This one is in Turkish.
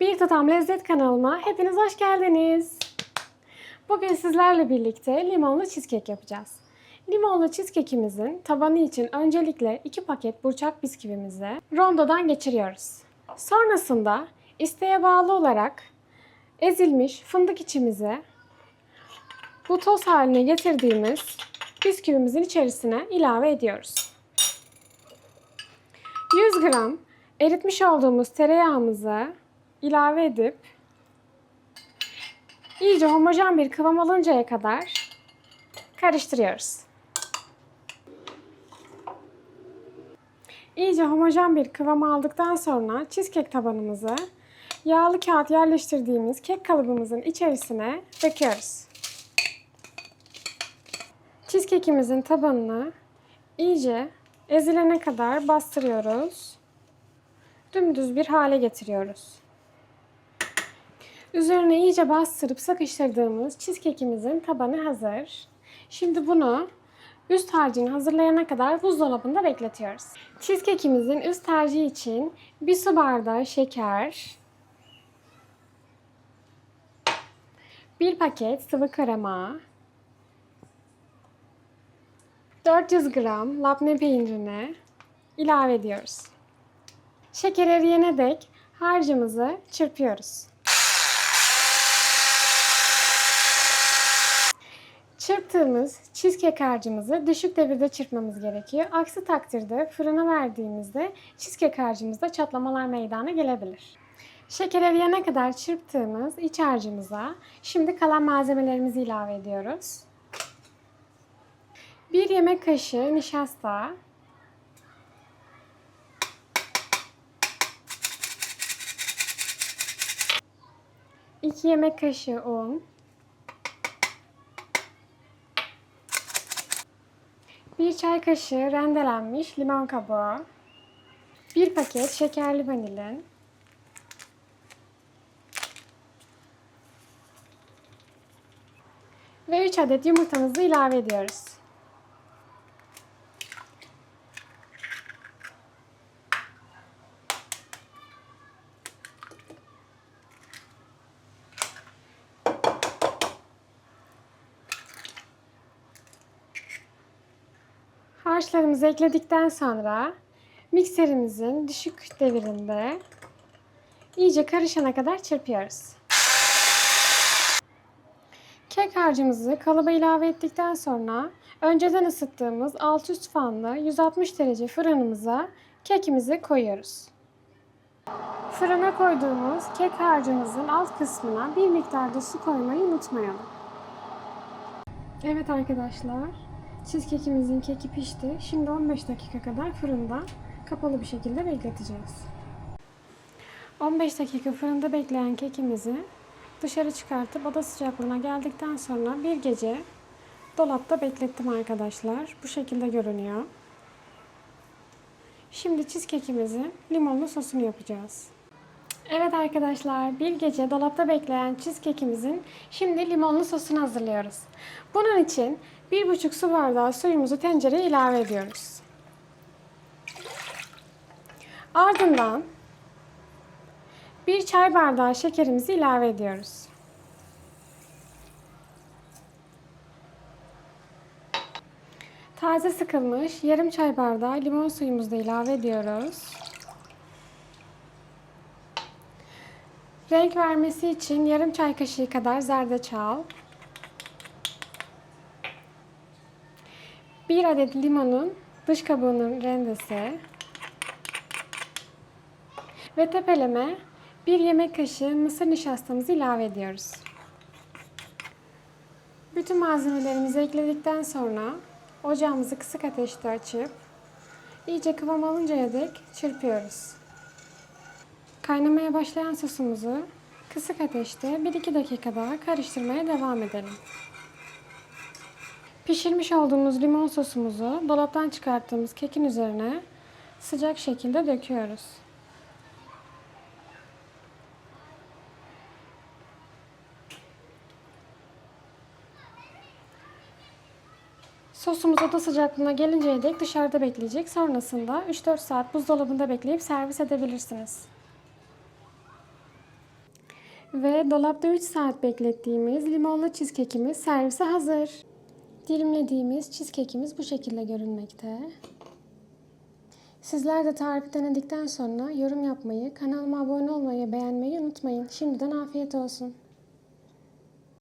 Bir Tutam Lezzet kanalıma hepiniz hoş geldiniz. Bugün sizlerle birlikte limonlu cheesecake yapacağız. Limonlu cheesecake'imizin tabanı için öncelikle 2 paket burçak bisküvimizi rondodan geçiriyoruz. Sonrasında isteğe bağlı olarak ezilmiş fındık içimizi bu toz haline getirdiğimiz bisküvimizin içerisine ilave ediyoruz. 100 gram eritmiş olduğumuz tereyağımızı ilave edip iyice homojen bir kıvam alıncaya kadar karıştırıyoruz. İyice homojen bir kıvam aldıktan sonra cheesecake tabanımızı yağlı kağıt yerleştirdiğimiz kek kalıbımızın içerisine döküyoruz. Cheesecake'imizin tabanını iyice ezilene kadar bastırıyoruz. Dümdüz bir hale getiriyoruz. Üzerine iyice bastırıp sıkıştırdığımız cheesecake'imizin tabanı hazır. Şimdi bunu üst harcını hazırlayana kadar buzdolabında bekletiyoruz. Cheesecake'imizin üst harcı için bir su bardağı şeker, bir paket sıvı krema, 400 gram labne peynirini ilave ediyoruz. Şeker eriyene dek harcımızı çırpıyoruz. Çırptığımız cheesecake harcımızı düşük devirde çırpmamız gerekiyor. Aksi takdirde fırına verdiğimizde cheesecake harcımızda çatlamalar meydana gelebilir. Şeker eriyene kadar çırptığımız iç harcımıza şimdi kalan malzemelerimizi ilave ediyoruz. 1 yemek kaşığı nişasta, iki yemek kaşığı un, bir çay kaşığı rendelenmiş limon kabuğu, bir paket şekerli vanilin, ve 3 adet yumurtamızı ilave ediyoruz. Harçlarımızı ekledikten sonra mikserimizin düşük devirinde iyice karışana kadar çırpıyoruz. Kek harcımızı kalıba ilave ettikten sonra önceden ısıttığımız alt üst fanlı 160 derece fırınımıza kekimizi koyuyoruz. Fırına koyduğumuz kek harcımızın alt kısmına bir miktar da su koymayı unutmayalım. Evet arkadaşlar, cheesecake'imizin keki pişti. Şimdi 15 dakika kadar fırında kapalı bir şekilde bekleteceğiz. 15 dakika fırında bekleyen kekimizi dışarı çıkartıp oda sıcaklığına geldikten sonra bir gece dolapta beklettim arkadaşlar. Bu şekilde görünüyor. Şimdi cheesecake'imizin limonlu sosunu yapacağız. Evet arkadaşlar, bir gece dolapta bekleyen cheesecake'imizin şimdi limonlu sosunu hazırlıyoruz. Bunun için 1,5 su bardağı suyumuzu tencereye ilave ediyoruz. Ardından bir çay bardağı şekerimizi ilave ediyoruz. Taze sıkılmış yarım çay bardağı limon suyumuzu da ilave ediyoruz. Renk vermesi için yarım çay kaşığı kadar zerdeçal, bir adet limonun dış kabuğunun rendesi ve tepeleme bir yemek kaşığı mısır nişastamızı ilave ediyoruz. Bütün malzemelerimizi ekledikten sonra ocağımızı kısık ateşte açıp iyice kıvam alıncaya dek çırpıyoruz. Kaynamaya başlayan sosumuzu kısık ateşte 1-2 dakika daha karıştırmaya devam edelim. Pişirmiş olduğumuz limon sosumuzu dolaptan çıkarttığımız kekin üzerine sıcak şekilde döküyoruz. Sosumuz oda sıcaklığına gelinceye dek dışarıda bekleyecek. Sonrasında 3-4 saat buzdolabında bekleyip servis edebilirsiniz. Ve dolapta 3 saat beklettiğimiz limonlu cheesecake'imiz servise hazır. Dilimlediğimiz cheesecake'imiz bu şekilde görünmekte. Sizler de tarifi denedikten sonra yorum yapmayı, kanalıma abone olmayı, beğenmeyi unutmayın. Şimdiden afiyet olsun.